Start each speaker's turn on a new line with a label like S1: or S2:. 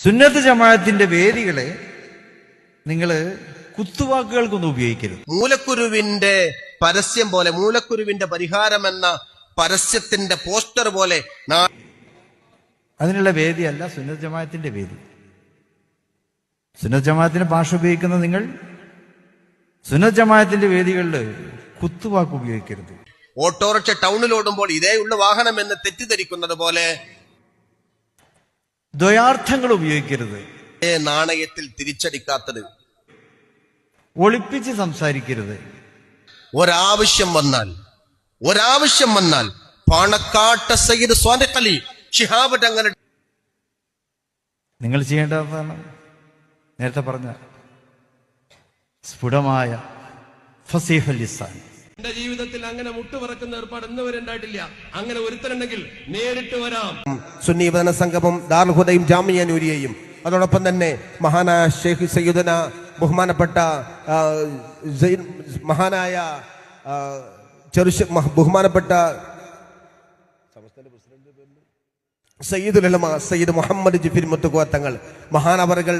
S1: സുന്നത്ത് ജമാഅത്തിന്റെ വേദികളെ നിങ്ങൾ കുത്തുവാക്കുകൾക്കൊന്നും ഉപയോഗിക്കരുത്.
S2: മൂലക്കുരുവിന്റെ പരസ്യം പോലെ മൂലക്കുരുവിന്റെ പരിഹാരം എന്ന പരസ്യത്തിന്റെ പോസ്റ്റർ പോലെ
S1: അതിനുള്ള വേദിയല്ല സുന്നത്ത് ജമാഅത്തിന്റെ വേദി. സുന്നത്ത് ജമാഅത്തിന്റെ ഭാഷ ഉപയോഗിക്കുന്ന നിങ്ങൾ സുന്നത്ത് ജമാഅത്തിന്റെ വേദികളിൽ കുത്തുവാക്ക് ഉപയോഗിക്കരുത്.
S2: ഓട്ടോറിക്ഷ ടൗണിൽ ഓടുമ്പോൾ ഇതേ ഉള്ള വാഹനം എന്ന് തെറ്റിദ്ധരിക്കുന്നത് പോലെ
S1: ദ്വയാർത്ഥങ്ങൾ ഉപയോഗിക്കരുത്.
S2: നാണയത്തിൽ തിരിച്ചടിക്കാത്തത്.
S1: ഒളിപ്പിച്ച് സംസാരിക്കരുത്.
S2: ഒരാവശ്യം വന്നാൽ ഒരാവശ്യം വന്നാൽ പാണക്കാട്ട സയ്യിദ് സ്വാനക്കലി ഷിഹാബ് തങ്ങളുടെ
S1: നിങ്ങൾ ചെയ്യേണ്ടതാണ് നേരത്തെ പറഞ്ഞ സ്ഫുടമായ ഫസീഫ് ലിസാൻ.
S3: എന്റെ ജീവിതത്തിൽ അങ്ങനെ മുട്ടുപറക്കുന്ന ഏർപ്പാട് ഇന്ന് ഉണ്ടായിട്ടില്ല. അങ്ങനെ ഒരുത്തരുണ്ടെങ്കിൽ നേരിട്ട് വരാം.
S2: സുന്നി സംഗമം ദാർഹുദയും ജാമിയ നൂരിയെയും അതോടൊപ്പം തന്നെ മഹാനായ ഷെയ്ഖ് സയ്യുദന ബഹുമാനപ്പെട്ട മഹാനായ ചെറുശ് ബഹുമാനപ്പെട്ട സയ്യിദുൽ ഉലമ സയ്യിദ് മുഹമ്മദ് ജിഫിൻ മുത്തുക്കോത്തങ്ങൾ മഹാനവറുകൾ